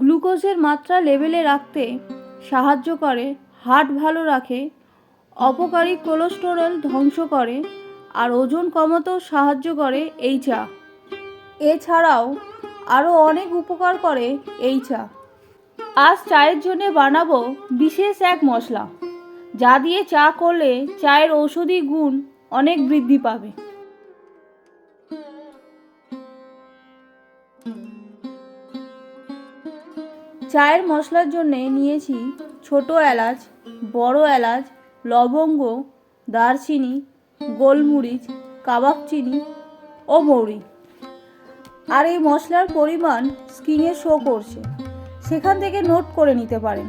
গ্লুকোজের মাত্রা লেভেলে রাখতে সাহায্য করে, হার্ট ভালো রাখে, অপকারী কোলেস্টেরল ধ্বংস করে, আর ওজন কমাতেও সাহায্য করে এই চা। এছাড়াও আরও অনেক উপকার করে এই চা। আজ চায়ের জন্য বানাবো বিশেষ এক মশলা, যা দিয়ে চা করলে চায়ের ঔষধি গুণ অনেক বৃদ্ধি পাবে। চায়ের মশলার জন্য নিয়েছি ছোট এলাচ, বড় এলাচ, লবঙ্গ, দারচিনি, গোলমরিচ, কাবাব চিনি ও মৌরি। আর এই মশলার পরিমাণ স্ক্রিনে শো করছে। সেখান থেকে নোট করে নিতে পারেন।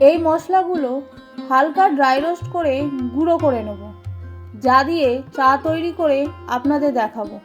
এই মশলাগুলো হালকা ড্রাই রোস্ট করে গুঁড়ো করে নেব। যা দিয়ে চা তৈরি করে আপনাদের দেখাবো।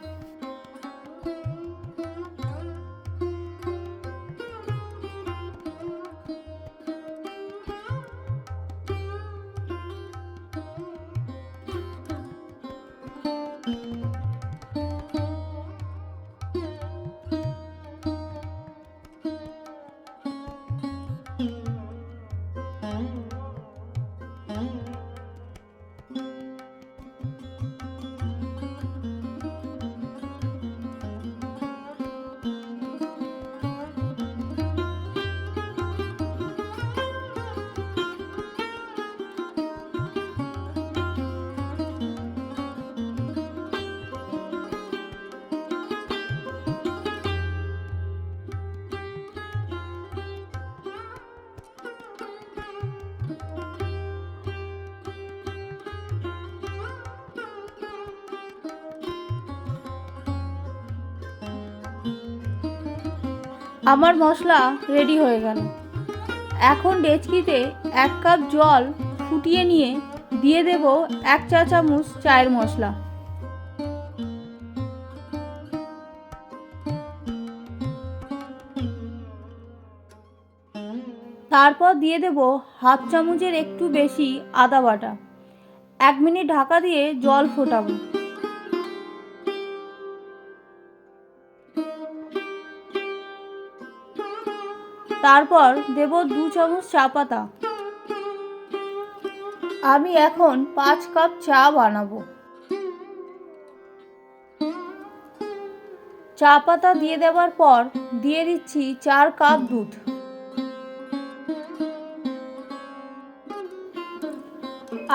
আমার মশলা রেডি হয়ে গেল। এখন ডেচকিতে এক কাপ জল ফুটিয়ে নিয়ে দিয়ে দেব এক চা চামচ চায়ের মশলা। তারপর দিয়ে দেব হাফ চামচের একটু বেশি আদা বাটা। এক মিনিট ঢাকা দিয়ে জল ফোটাবো। তারপর দেব দু চামচ চা পাতা। আমি এখন পাঁচ কাপ চা বানাবো। চা পাতা দিয়ে দেওয়ার পর দিয়ে দিচ্ছি চার কাপ দুধ।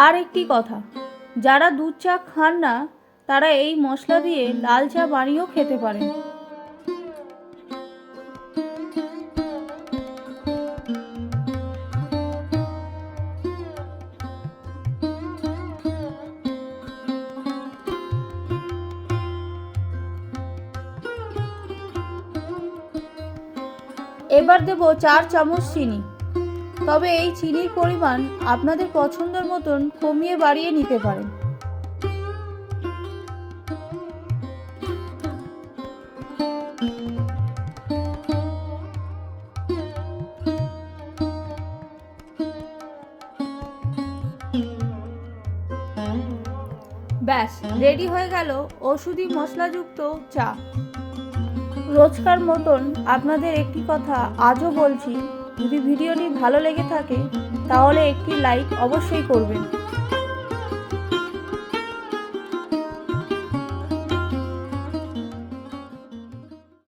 আর একটি কথা, যারা দুধ চা খান না, তারা এই মশলা দিয়ে লাল চা বানিয়েও খেতে পারেন। এবার দেব চার চামচ চিনি। তবে এই চিনির পরিমাণ আপনাদের পছন্দের মতন কমিয়ে বাড়িয়ে নিতে পারেন। ব্যাস, রেডি হয়ে গেল ওষুধি মশলাযুক্ত চা। রোজকার মতন আপনাদের একটি কথা আজও বলছি, যদি ভিডিওটি ভালো লেগে থাকে, তাহলে একটি লাইক অবশ্যই করবেন।